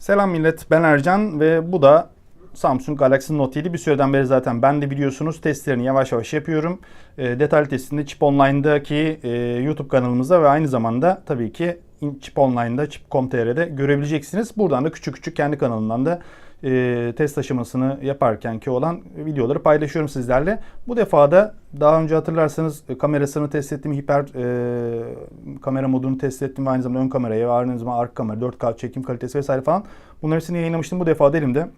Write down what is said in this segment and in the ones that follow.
Selam millet ben Ercan ve bu da Samsung Galaxy Note 7 bir süreden beri zaten ben de biliyorsunuz testlerini yavaş yavaş yapıyorum. E, detaylı testini Chip Online'daki e, YouTube kanalımızda ve aynı zamanda tabii ki Chip Online'da Chip.com.tr'de görebileceksiniz. Buradan da küçük küçük kendi kanalımdan da e, test aşamasını yaparkenki olan videoları paylaşıyorum sizlerle. Bu defa da daha önce hatırlarsanız e, kamerasını test ettim, hiper e, kamera modunu test ettim aynı zamanda ön kamerayı ve aynı zamanda arka kamera, 4K çekim kalitesi vesaire falan. Bunları hepsini yayınlamıştım. Bu defa da elimde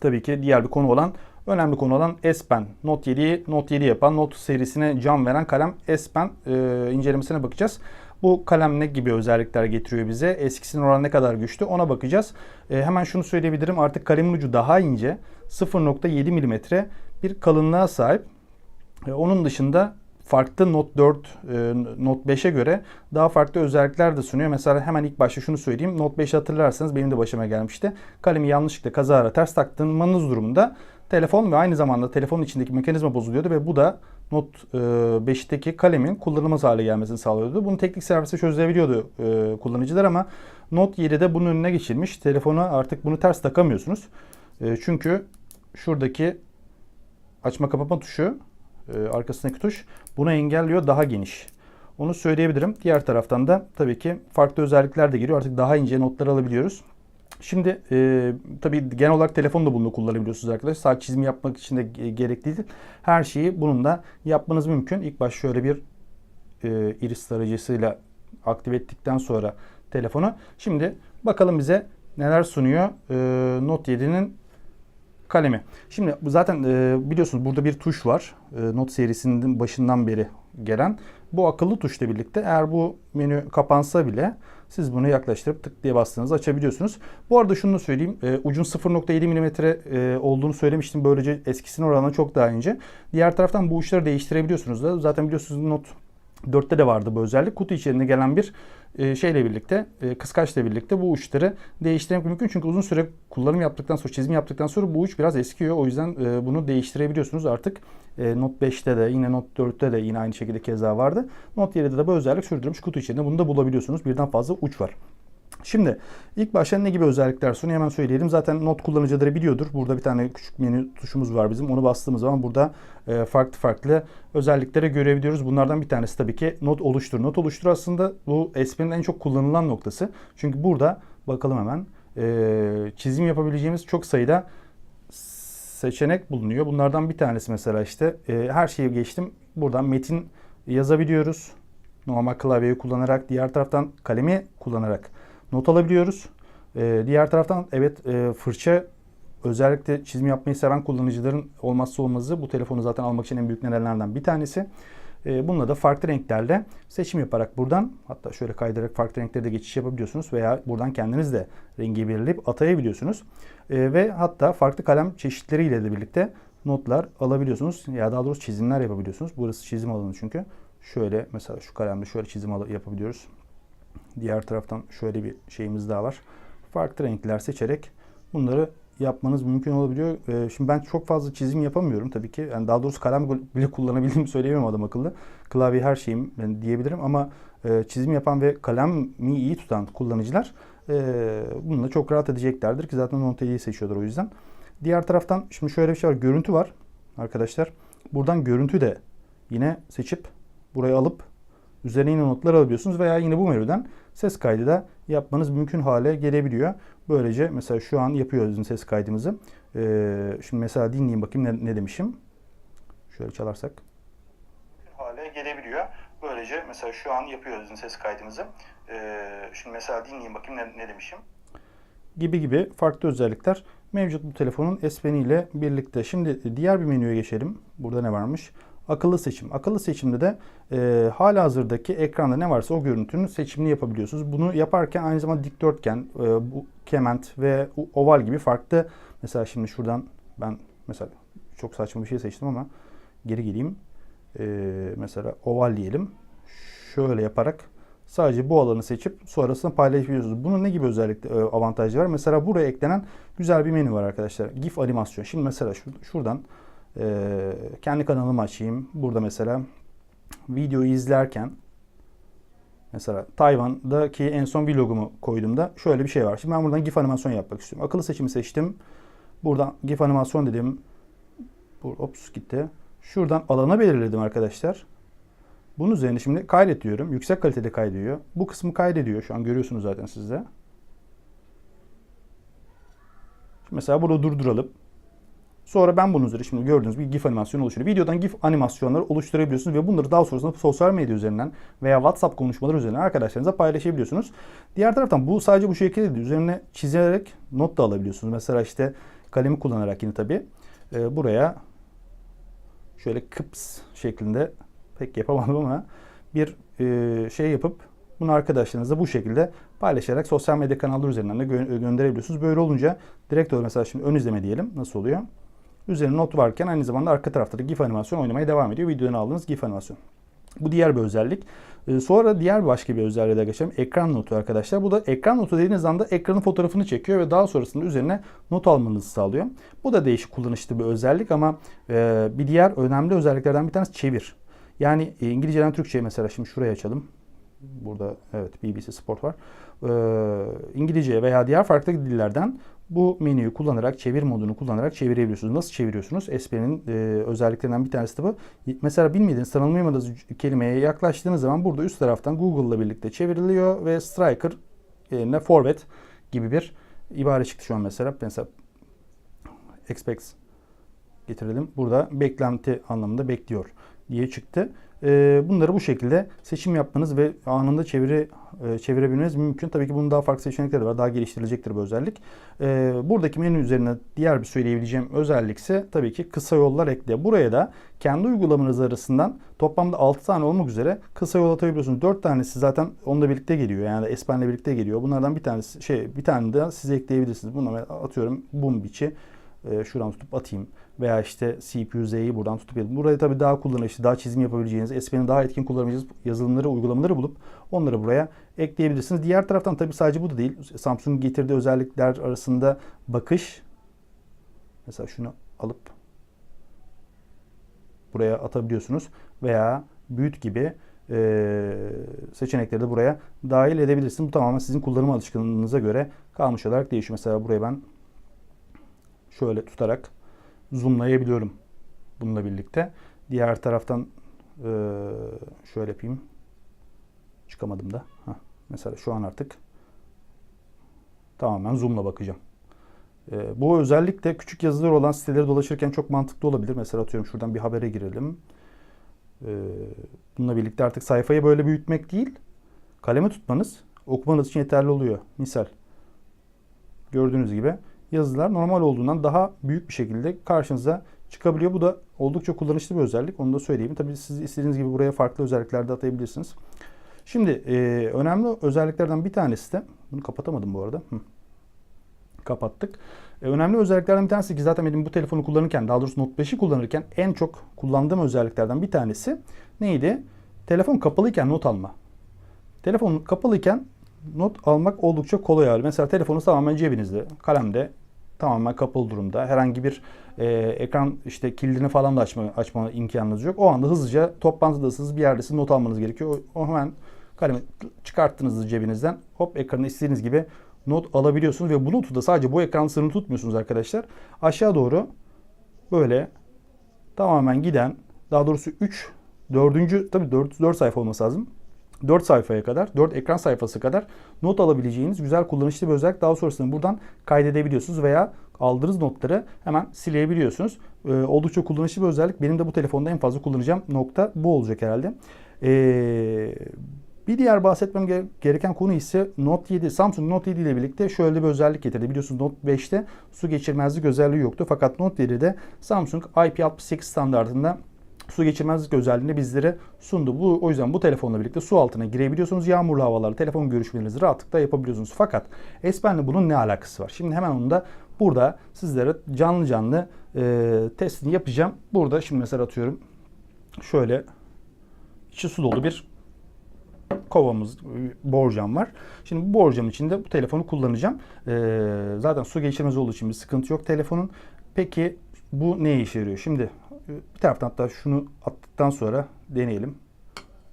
tabii ki diğer bir konu olan önemli konu olan S Pen. Note 7'yi Note 7 yapan, Note serisine can veren kalem S Pen e, incelemesine bakacağız. Bu kalem ne gibi özellikler getiriyor bize? Eskisinin oranı ne kadar güçlü? Ona bakacağız. E, hemen şunu söyleyebilirim. Artık kalemin ucu daha ince. 0.7 mm bir kalınlığa sahip. E, onun dışında farklı Note 4, e, Note 5'e göre daha farklı özellikler de sunuyor. Mesela hemen ilk başta şunu söyleyeyim. Note 5'i hatırlarsanız benim de başıma gelmişti. Kalemi yanlışlıkla kazara ters taktırmanız durumunda telefon ve aynı zamanda telefonun içindeki mekanizma bozuluyordu ve bu da Note 5'teki kalemin kullanılmaz hale gelmesini sağlıyordu. Bunu teknik servise çözebiliyordu e, kullanıcılar ama Note 7'de bunun önüne geçilmiş. Telefona artık bunu ters takamıyorsunuz. E, çünkü şuradaki açma kapatma tuşu e, arkasındaki tuş bunu engelliyor daha geniş. Onu söyleyebilirim. Diğer taraftan da tabii ki farklı özellikler de giriyor. Artık daha ince notlar alabiliyoruz. Şimdi e, tabii genel olarak telefonla bunu kullanabiliyorsunuz arkadaşlar. Sadece çizim yapmak için de gerekli değil. Her şeyi bununla yapmanız mümkün. İlk baş şöyle bir e, iris tarayıcısıyla aktive ettikten sonra telefonu. Şimdi bakalım bize neler sunuyor e, Note 7'nin kalemi. Şimdi zaten e, biliyorsunuz burada bir tuş var. E, Note serisinin başından beri gelen. Bu akıllı tuşla birlikte eğer bu menü kapansa bile siz bunu yaklaştırıp tık diye bastığınızda açabiliyorsunuz. Bu arada şunu da söyleyeyim. E, ucun 0.7 mm e, olduğunu söylemiştim. Böylece eskisinin oranına çok daha ince. Diğer taraftan bu uçları değiştirebiliyorsunuz da. Zaten biliyorsunuz Note 4'te de vardı bu özellik. Kutu içerisinde gelen bir e, şeyle birlikte, e, kıskaçla birlikte bu uçları değiştirmek mümkün. Çünkü uzun süre kullanım yaptıktan sonra, çizim yaptıktan sonra bu uç biraz eskiyor. O yüzden e, bunu değiştirebiliyorsunuz artık. Note 5'te de yine Note 4'te de yine aynı şekilde keza vardı. Note 7'de de bu özellik sürdürülmüş kutu içinde bunu da bulabiliyorsunuz. Birden fazla uç var. Şimdi ilk başta ne gibi özellikler sunuyor hemen söyleyelim. Zaten not kullanıcıları biliyordur. Burada bir tane küçük menü tuşumuz var bizim. Onu bastığımız zaman burada e, farklı farklı özelliklere görebiliyoruz. Bunlardan bir tanesi tabii ki not oluştur. Not oluştur aslında bu Espen'in en çok kullanılan noktası. Çünkü burada bakalım hemen e, çizim yapabileceğimiz çok sayıda seçenek bulunuyor. Bunlardan bir tanesi mesela işte e, her şeyi geçtim. Buradan metin yazabiliyoruz. Normal klavyeyi kullanarak diğer taraftan kalemi kullanarak not alabiliyoruz. E, diğer taraftan evet e, fırça özellikle çizim yapmayı seven kullanıcıların olmazsa olmazı bu telefonu zaten almak için en büyük nedenlerden bir tanesi. E, bununla da farklı renklerle seçim yaparak buradan hatta şöyle kaydırarak farklı renklerde geçiş yapabiliyorsunuz veya buradan kendiniz de rengi belirleyip atayabiliyorsunuz. E, ve hatta farklı kalem çeşitleriyle de birlikte notlar alabiliyorsunuz. Ya daha doğrusu çizimler yapabiliyorsunuz. Burası çizim alanı çünkü. Şöyle mesela şu kalemle şöyle çizim yapabiliyoruz. Diğer taraftan şöyle bir şeyimiz daha var. Farklı renkler seçerek bunları yapmanız mümkün olabiliyor. Ee, şimdi ben çok fazla çizim yapamıyorum tabii ki. Yani daha doğrusu kalem bile kullanabildiğimi söyleyemem adam akıllı. Klavye her şeyim ben diyebilirim ama e, çizim yapan ve kalemi iyi tutan kullanıcılar e, bununla çok rahat edeceklerdir ki zaten Montelli'yi seçiyorlar o yüzden. Diğer taraftan şimdi şöyle bir şey var. Görüntü var arkadaşlar. Buradan görüntü de yine seçip buraya alıp üzerine yine notlar alabiliyorsunuz veya yine bu menüden ses kaydı da yapmanız mümkün hale gelebiliyor. Böylece mesela şu an yapıyoruz ses kaydımızı. Ee, şimdi mesela dinleyin bakayım ne, ne demişim. Şöyle çalarsak. hale gelebiliyor. Böylece mesela şu an yapıyoruz ses kaydımızı. Ee, şimdi mesela dinleyin bakayım ne, ne demişim. Gibi gibi farklı özellikler mevcut bu telefonun S Pen ile birlikte. Şimdi diğer bir menüye geçelim. Burada ne varmış? Akıllı seçim. Akıllı seçimde de e, hala hazırdaki ekranda ne varsa o görüntünün seçimini yapabiliyorsunuz. Bunu yaparken aynı zamanda dikdörtgen, e, bu kement ve oval gibi farklı mesela şimdi şuradan ben mesela çok saçma bir şey seçtim ama geri geleyim. E, mesela oval diyelim. Şöyle yaparak sadece bu alanı seçip sonrasında paylaşabiliyorsunuz. Bunun ne gibi özellik e, avantajı var? Mesela buraya eklenen güzel bir menü var arkadaşlar. GIF animasyon. Şimdi mesela şur şuradan ee, kendi kanalımı açayım. Burada mesela videoyu izlerken Mesela Tayvan'daki en son vlogumu koyduğumda şöyle bir şey var. Şimdi ben buradan GIF animasyon yapmak istiyorum. Akıllı seçimi seçtim. Buradan GIF animasyon dedim. Bu, ops gitti. Şuradan alana belirledim arkadaşlar. Bunun üzerine şimdi kaydet diyorum. Yüksek kalitede kaydediyor. Bu kısmı kaydediyor. Şu an görüyorsunuz zaten sizde. Mesela burada durduralım. Sonra ben bunun üzerine şimdi gördüğünüz bir GIF animasyonu oluşturuyor. Videodan GIF animasyonları oluşturabiliyorsunuz ve bunları daha sonrasında sosyal medya üzerinden veya WhatsApp konuşmaları üzerinden arkadaşlarınıza paylaşabiliyorsunuz. Diğer taraftan bu sadece bu şekilde değil. Üzerine çizerek not da alabiliyorsunuz. Mesela işte kalemi kullanarak yine tabii e, buraya şöyle kıps şeklinde pek yapamadım ama bir e, şey yapıp bunu arkadaşlarınızla bu şekilde paylaşarak sosyal medya kanalları üzerinden de gö- gönderebiliyorsunuz. Böyle olunca direkt olarak mesela şimdi ön izleme diyelim. Nasıl oluyor? Üzerine not varken aynı zamanda arka tarafta da GIF animasyon oynamaya devam ediyor. Videodan aldığınız GIF animasyon. Bu diğer bir özellik. Ee, Sonra diğer başka bir özelliğe de geçelim. Ekran notu arkadaşlar. Bu da ekran notu dediğiniz anda ekranın fotoğrafını çekiyor ve daha sonrasında üzerine not almanızı sağlıyor. Bu da değişik kullanışlı bir özellik ama e, bir diğer önemli özelliklerden bir tanesi çevir. Yani e, İngilizceden Türkçe'ye mesela şimdi şuraya açalım. Burada evet BBC Sport var. Ee, İngilizce veya diğer farklı dillerden bu menüyü kullanarak, çevir modunu kullanarak çevirebiliyorsunuz. Nasıl çeviriyorsunuz? Espri'nin e, özelliklerinden bir tanesi de bu. Mesela bilmediğiniz, tanımlayamadığınız kelimeye yaklaştığınız zaman burada üst taraftan Google'la birlikte çevriliyor ve striker yerine forward gibi bir ibare çıktı şu an mesela. Mesela expects getirelim. Burada beklenti anlamında bekliyor diye çıktı. Ee, Bunları bu şekilde seçim yapmanız ve anında çeviri e, çevirebilmeniz mümkün. Tabii ki bunun daha farklı seçenekleri var. Daha geliştirilecektir bu özellik. Ee, Buradaki menü üzerine diğer bir söyleyebileceğim özellik ise tabii ki kısa yollar ekle. Buraya da kendi uygulamanız arasından toplamda 6 tane olmak üzere kısa yol atabiliyorsunuz. 4 tanesi zaten onunla birlikte geliyor. Yani Espen'le birlikte geliyor. Bunlardan bir tanesi şey bir tane de siz ekleyebilirsiniz. Bunu atıyorum bum biçi e, şuradan tutup atayım. Veya işte CPU Z'yi buradan tutup yapayım. Buraya tabii daha kullanışlı, daha çizim yapabileceğiniz, SP'nin daha etkin kullanabileceğiniz yazılımları, uygulamaları bulup onları buraya ekleyebilirsiniz. Diğer taraftan tabii sadece bu da değil. Samsung'un getirdiği özellikler arasında bakış. Mesela şunu alıp buraya atabiliyorsunuz. Veya büyüt gibi e, seçenekleri de buraya dahil edebilirsiniz. Bu tamamen sizin kullanım alışkanlığınıza göre kalmış olarak değişiyor. Mesela buraya ben şöyle tutarak zoomlayabiliyorum bununla birlikte. Diğer taraftan e, şöyle yapayım. Çıkamadım da. Heh. Mesela şu an artık tamamen zoomla bakacağım. E, bu özellikle küçük yazılar olan siteleri dolaşırken çok mantıklı olabilir. Mesela atıyorum şuradan bir habere girelim. E, bununla birlikte artık sayfayı böyle büyütmek değil, kaleme tutmanız okumanız için yeterli oluyor. Misal gördüğünüz gibi yazılar normal olduğundan daha büyük bir şekilde karşınıza çıkabiliyor. Bu da oldukça kullanışlı bir özellik. Onu da söyleyeyim. Tabii siz istediğiniz gibi buraya farklı özellikler de atayabilirsiniz. Şimdi e, önemli özelliklerden bir tanesi de bunu kapatamadım bu arada. Hı. Kapattık. E, önemli özelliklerden bir tanesi ki zaten benim bu telefonu kullanırken daha doğrusu Note 5'i kullanırken en çok kullandığım özelliklerden bir tanesi neydi? Telefon kapalıyken not alma. Telefon kapalıyken not almak oldukça kolay hali. Mesela telefonunuz tamamen cebinizde, kalemde tamamen kapalı durumda. Herhangi bir e, ekran işte kilidini falan da açma, açma imkanınız yok. O anda hızlıca toplantıdasınız bir yerdesiniz not almanız gerekiyor. O, o hemen kalemi çıkarttığınızda cebinizden hop ekranı istediğiniz gibi not alabiliyorsunuz ve bu notu da sadece bu ekran sınırını tutmuyorsunuz arkadaşlar. Aşağı doğru böyle tamamen giden daha doğrusu 3 4. tabii 4, 4 sayfa olması lazım. 4 sayfaya kadar, 4 ekran sayfası kadar not alabileceğiniz güzel kullanışlı bir özellik. Daha sonrasında buradan kaydedebiliyorsunuz veya aldığınız notları hemen silebiliyorsunuz. Ee, oldukça kullanışlı bir özellik. Benim de bu telefonda en fazla kullanacağım nokta bu olacak herhalde. Ee, bir diğer bahsetmem gereken konu ise Note 7. Samsung Note 7 ile birlikte şöyle bir özellik getirdi. Biliyorsunuz Note 5'te su geçirmezlik özelliği yoktu. Fakat Note 7'de Samsung IP68 standartında su geçirmezlik özelliğini bizlere sundu. Bu o yüzden bu telefonla birlikte su altına girebiliyorsunuz. Yağmurlu havalarda telefon görüşmelerinizi rahatlıkla yapabiliyorsunuz. Fakat S Pen'le bunun ne alakası var? Şimdi hemen onu da burada sizlere canlı canlı e, testini yapacağım. Burada şimdi mesela atıyorum şöyle içi su dolu bir kovamız, borcam var. Şimdi bu borcam içinde bu telefonu kullanacağım. E, zaten su geçirmez olduğu için bir sıkıntı yok telefonun. Peki bu ne işe yarıyor? Şimdi bir taraftan hatta şunu attıktan sonra deneyelim.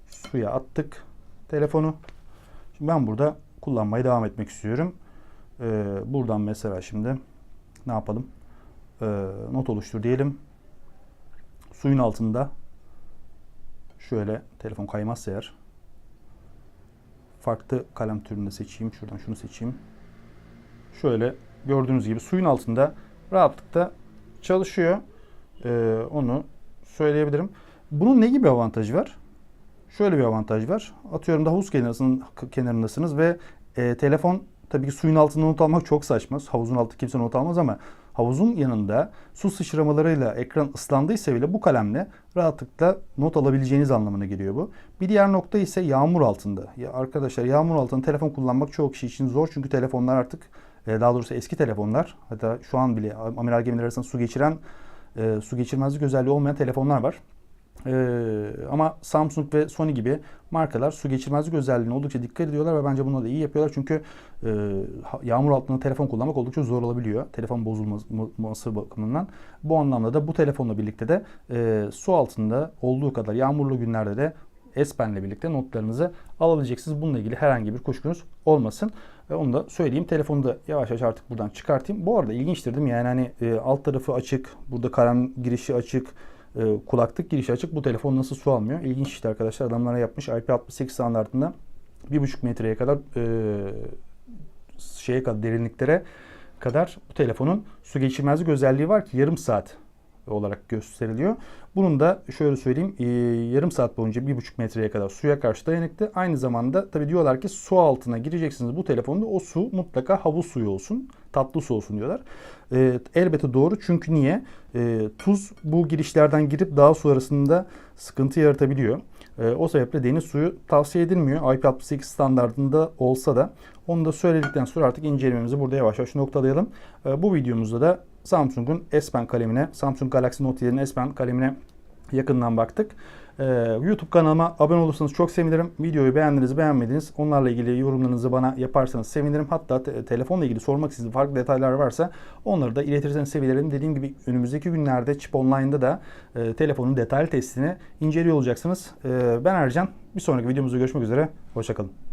Suya attık telefonu. Ben burada kullanmaya devam etmek istiyorum. Ee, buradan mesela şimdi ne yapalım? Ee, not oluştur diyelim. Suyun altında şöyle telefon kaymazsa eğer farklı kalem türünde seçeyim. Şuradan şunu seçeyim. Şöyle gördüğünüz gibi suyun altında rahatlıkla çalışıyor. Ee, onu söyleyebilirim. Bunun ne gibi avantajı var? Şöyle bir avantaj var. Atıyorum da havuz kenarısının, kenarındasınız ve e, telefon tabii ki suyun altında not almak çok saçma. Havuzun altı kimse not almaz ama havuzun yanında su sıçramalarıyla ekran ıslandıysa bile bu kalemle rahatlıkla not alabileceğiniz anlamına geliyor bu. Bir diğer nokta ise yağmur altında. Ya arkadaşlar yağmur altında telefon kullanmak çoğu kişi için zor çünkü telefonlar artık daha doğrusu eski telefonlar hatta şu an bile amiral gemiler arasında su geçiren e, su geçirmezlik özelliği olmayan telefonlar var. Ee, ama Samsung ve Sony gibi markalar su geçirmezlik özelliğine oldukça dikkat ediyorlar ve bence bunu da iyi yapıyorlar. Çünkü e, yağmur altında telefon kullanmak oldukça zor olabiliyor. Telefon bozulması bakımından. Bu anlamda da bu telefonla birlikte de e, su altında olduğu kadar yağmurlu günlerde de S Pen'le birlikte notlarınızı alabileceksiniz. Bununla ilgili herhangi bir kuşkunuz olmasın. Onu da söyleyeyim. Telefonu da yavaş yavaş artık buradan çıkartayım. Bu arada ilginçtir değil mi? Yani hani e, alt tarafı açık, burada kalem girişi açık, e, kulaklık girişi açık. Bu telefon nasıl su almıyor? İlginç işte arkadaşlar. Adamlara yapmış IP68 standartında 1,5 metreye kadar e, şeye kadar derinliklere kadar bu telefonun su geçirmezlik özelliği var ki yarım saat olarak gösteriliyor. Bunun da şöyle söyleyeyim e, yarım saat boyunca bir buçuk metreye kadar suya karşı dayanıklı. Aynı zamanda tabi diyorlar ki su altına gireceksiniz bu telefonda o su mutlaka havuz suyu olsun. Tatlı su olsun diyorlar. E, elbette doğru çünkü niye? E, tuz bu girişlerden girip daha su arasında sıkıntı yaratabiliyor. E, o sebeple deniz suyu tavsiye edilmiyor. IP68 standartında olsa da onu da söyledikten sonra artık incelememizi burada yavaş yavaş noktalayalım. E, bu videomuzda da Samsung'un S Pen kalemine, Samsung Galaxy Note 7'nin S Pen kalemine yakından baktık. Ee, YouTube kanalıma abone olursanız çok sevinirim. Videoyu beğendiniz, beğenmediniz. Onlarla ilgili yorumlarınızı bana yaparsanız sevinirim. Hatta te- telefonla ilgili sormak istediğiniz farklı detaylar varsa onları da iletirseniz sevinirim. Dediğim gibi önümüzdeki günlerde Chip Online'da da e, telefonun detaylı testini inceliyor olacaksınız. E, ben Ercan. Bir sonraki videomuzda görüşmek üzere. Hoşçakalın.